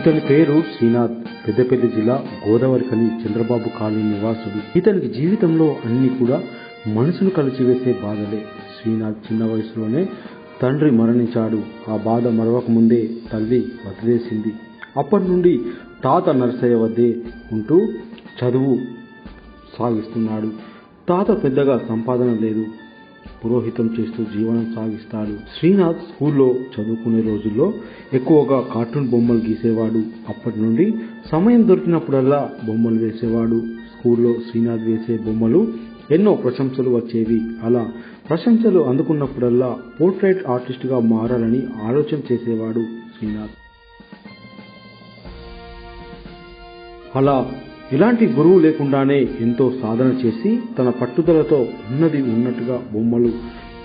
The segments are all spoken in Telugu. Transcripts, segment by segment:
ఇతని పేరు శ్రీనాథ్. పెద్దపల్లి జిల్లా గోదావరికని చంద్రబాబు కాలనీ నివాసుడు. ఇతనికి జీవితంలో అన్ని కూడా మనసును కలిచివేసే బాధలే. శ్రీనాథ్ చిన్న వయసులోనే తండ్రి మరణించాడు. ఆ బాధ మరవక ముందే తల్లి వదిలేసింది. అప్పటి నుండి తాత నర్సయ్య వద్దే ఉంటూ చదువు సాగిస్తున్నాడు. తాత పెద్దగా సంపాదన లేదు. పురోహితం చేస్తూ జీవనం సాగిస్తాడు. శ్రీనాథ్ స్కూల్లో చదువుకునే రోజుల్లో ఎక్కువగా కార్టూన్ బొమ్మలు గీసేవాడు. అప్పటి నుండి సమయం దొరికినప్పుడల్లా బొమ్మలు వేసేవాడు. స్కూల్లో శ్రీనాథ్ వేసే బొమ్మలు ఎన్నో ప్రశంసలు వచ్చేవి. అలా ప్రశంసలు అందుకున్నప్పుడల్లా పోర్ట్రైట్ ఆర్టిస్ట్గా మారాలని ఆలోచన చేసేవాడు శ్రీనాథ్. అలా ఇలాంటి గురువు లేకుండానే ఎంతో సాధన చేసి తన పట్టుదలతో ఉన్నది ఉన్నట్టుగా బొమ్మలు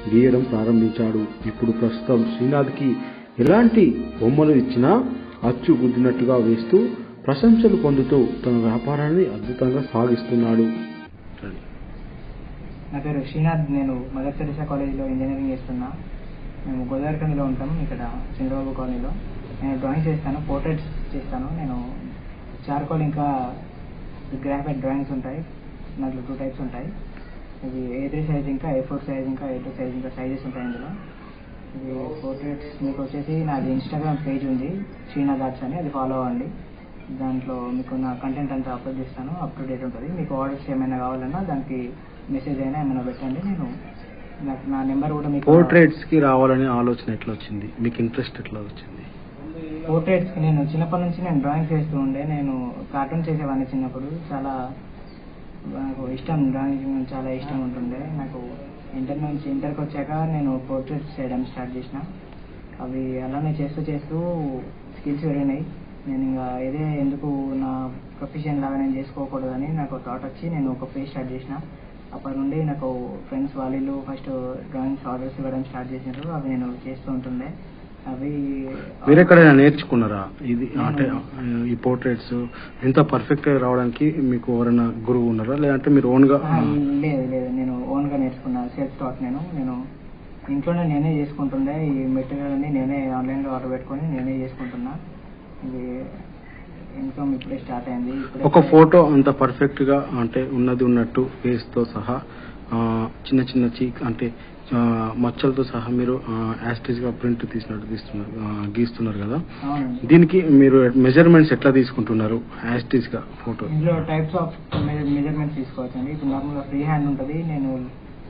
గీయడం ప్రారంభించాడు. ఇప్పుడు ప్రస్తుతం శ్రీనాథ్కి ఎలాంటి బొమ్మలు ఇచ్చినా అచ్చు గుద్దినట్టుగా వేస్తూ ప్రశంసలు పొందుతూ తన వ్యాపారాన్ని అద్భుతంగా సాగిస్తున్నాడు. నా పేరు శ్రీనాథ్. నేను మదర్ తెరిసా కాలేజీలో ఇంజనీరింగ్ చేస్తున్నా. మేము గోదావరికండిలో ఉంటాం ఇక్కడ చంద్రబాబు కాలనీలో నేను డ్రాయింగ్ చేస్తాను పోర్ట్రేట్స్ చేస్తాను. నేను చార్కోల్ ఇంకా గ్రాఫైట్ డ్రాయింగ్స్ ఉంటాయి. దాంట్లో టూ టైప్స్ ఉంటాయి. ఇవి ఏ త్రీ సైజ్ ఇంకా ఏ ఫోర్ సైజ్ ఇంకా ఏ టూ సైజ్ ఇంకా సైజెస్ ఉంటాయి ఇందులో. ఇది పోర్ట్రేట్స్ మీకు వచ్చేసి నాది ఇన్స్టాగ్రామ్ పేజ్ ఉంది. చీనా దాట్స్ అని అది ఫాలో అవ్వండి. దాంట్లో మీకు నా కంటెంట్ అంతా అప్లోడ్ చేస్తాను. అప్ టు డేట్ ఉంటుంది. మీకు ఆర్డర్స్ ఏమైనా కావాలన్నా దానికి మెసేజ్ అయినా ఏమైనా పెట్టండి. నేను నాకు నా నెంబర్ కూడా మీకు పోర్ట్రేట్స్కి రావాలనే ఆలోచన ఎట్లా వచ్చింది? మీకు ఇంట్రెస్ట్ ఎట్లా వచ్చింది? పోర్ట్రేట్స్ నేను చిన్నప్పటి నుంచి నేను డ్రాయింగ్ చేస్తూ ఉండే. నేను కార్టూన్ చేసేవాడిని చిన్నప్పుడు. చాలా నాకు ఇష్టం డ్రాయింగ్ చాలా ఇష్టం ఉంటుండే. నాకు ఇంటర్ నుంచి ఇంటర్కి వచ్చాక నేను పోర్ట్రేట్స్ చేయడం స్టార్ట్ చేసిన. అవి అలానే చేస్తూ చేస్తూ స్కిల్స్ పెరిగినాయి. నేను ఇంకా ఇదే ఎందుకు నా ప్రొఫెషన్ లాగా నేను చేసుకోకూడదని నాకు థాట్ వచ్చి నేను ఒక పేజ్ స్టార్ట్ చేసిన. అప్పటి నుండి నాకు ఫ్రెండ్స్ వాళ్ళు ఫస్ట్ డ్రాయింగ్స్ ఆర్డర్స్ ఇవ్వడం స్టార్ట్ చేసినారు. అవి నేను చేస్తూ ఉంటుండే. అవి మీరు ఎక్కడైనా నేర్చుకున్నారా? ఇది అంటే ఈ పోర్ట్రేట్స్ ఎంత పర్ఫెక్ట్గా రావడానికి మీకు ఎవరైనా గురువు ఉన్నారా? లేదంటే మీరు ఓన్గా లేదు లేదు. నేను ఓన్గా నేర్చుకున్నా సెల్ఫ్ టాట్ నేను. నేను ఇంట్లోనే నేనే చేసుకుంటుండే. ఈ మెటీరియల్ అన్ని నేనే ఆన్లైన్లో ఆర్డర్ పెట్టుకొని నేనే చేసుకుంటున్నా. ఇది ఇన్కమ్ ఇప్పుడే స్టార్ట్ అయింది. ఒక ఫోటో అంత పర్ఫెక్ట్గా అంటే ఉన్నది ఉన్నట్టు ఫేస్తో సహా చిన్న చిన్న చీక్ అంటే మచ్చలతో సహా మీరు యాస్టిజ్గా ప్రింట్ తీసినట్టు తీస్తున్నారు గీస్తున్నారు కదా. దీనికి మీరు మెజర్మెంట్స్ ఎట్లా తీసుకుంటున్నారు యాస్టిజ్గా ఫోటో? ఇందులో టైప్స్ ఆఫ్ మెజర్మెంట్స్ తీసుకోవచ్చు అండి ఇప్పుడు నార్మల్గా ఫ్రీ హ్యాండ్ ఉంటుంది నేను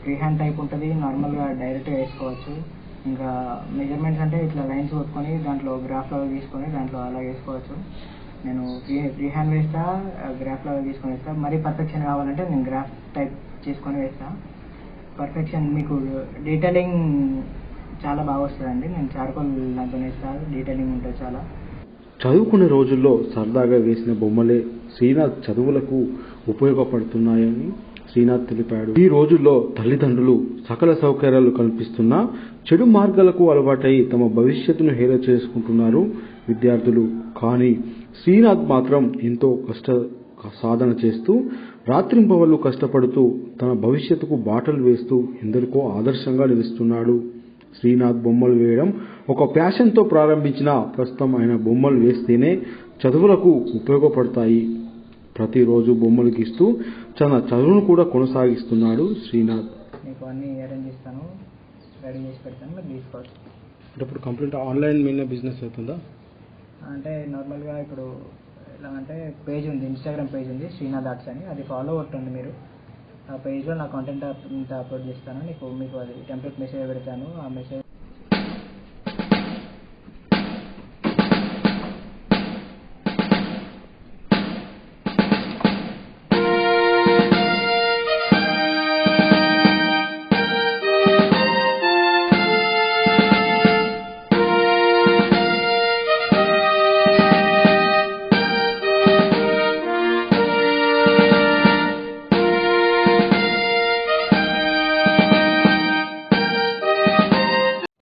ఫ్రీ హ్యాండ్ టైప్ ఉంటుంది నార్మల్గా డైరెక్ట్గా వేసుకోవచ్చు. ఇంకా మెజర్మెంట్స్ అంటే ఇట్లా లైన్స్ కొట్టుకొని దాంట్లో గ్రాఫ్ లాగా తీసుకొని దాంట్లో అలా వేసుకోవచ్చు. నేను ఫ్రీ ఫ్రీ హ్యాండ్ వేస్తా గ్రాఫ్ లాగా తీసుకొని వేస్తా. మరీ పర్ఫెక్షన్ కావాలంటే నేను గ్రాఫ్ టైప్ చేసుకొని వేస్తా. పర్ఫెక్షన్ మీకు డీటెయిలింగ్ చాలా బాగా వస్తుందండి. నేను చార్కోల్ దాంతో వేస్తా. డీటెయిలింగ్ ఉంటుంది చాలా. చదువుకునే రోజుల్లో సరదాగా వేసిన బొమ్మలే శ్రీనాథ్ చదువులకు ఉపయోగపడుతున్నాయని శ్రీనాథ్ తెలిపాడు. ఈ రోజుల్లో తల్లిదండ్రులు సకల సౌకర్యాలు కల్పిస్తున్నా చెడు మార్గాలకు అలవాటై తమ భవిష్యత్తును హేళ చేసుకుంటున్నారు విద్యార్థులు. కానీ శ్రీనాథ్ మాత్రం ఎంతో కష్ట సాధన చేస్తూ రాత్రింపవళ్ళు కష్టపడుతూ తన భవిష్యత్తుకు బాటలు వేస్తూ ఎందరికో ఆదర్శంగా నిలుస్తున్నాడు. శ్రీనాథ్ బొమ్మలు వేయడం ఒక ప్యాషన్తో ప్రారంభించిన ప్రస్తుతం ఆయన బొమ్మలు వేస్తేనే చదువులకు ఉపయోగపడతాయి. ప్రతిరోజు బొమ్మలు గీస్తూ తన చదువును కూడా కొనసాగిస్తున్నాడు శ్రీనాథ్. మీకు అన్నీ అరేంజ్ చేస్తాను. రెడీ చేసి పెడతాను. మీరు తీసుకోవచ్చు. అంటే ఇప్పుడు కంప్లీట్ ఆన్లైన్ మీద బిజినెస్ అవుతుందా? అంటే నార్మల్గా ఇప్పుడు ఎలా అంటే పేజ్ ఉంది ఇన్స్టాగ్రామ్ పేజ్ ఉంది శ్రీనాథ్ ఆర్ట్స్ అని. అది ఫాలో కొట్టండి మీరు. ఆ పేజ్లో నా కంటెంట్ అంతా అప్లోడ్ చేస్తాను. నీకు మీకు అది టెంప్లెట్ మెసేజ్ పెడతాను. ఆ మెసేజ్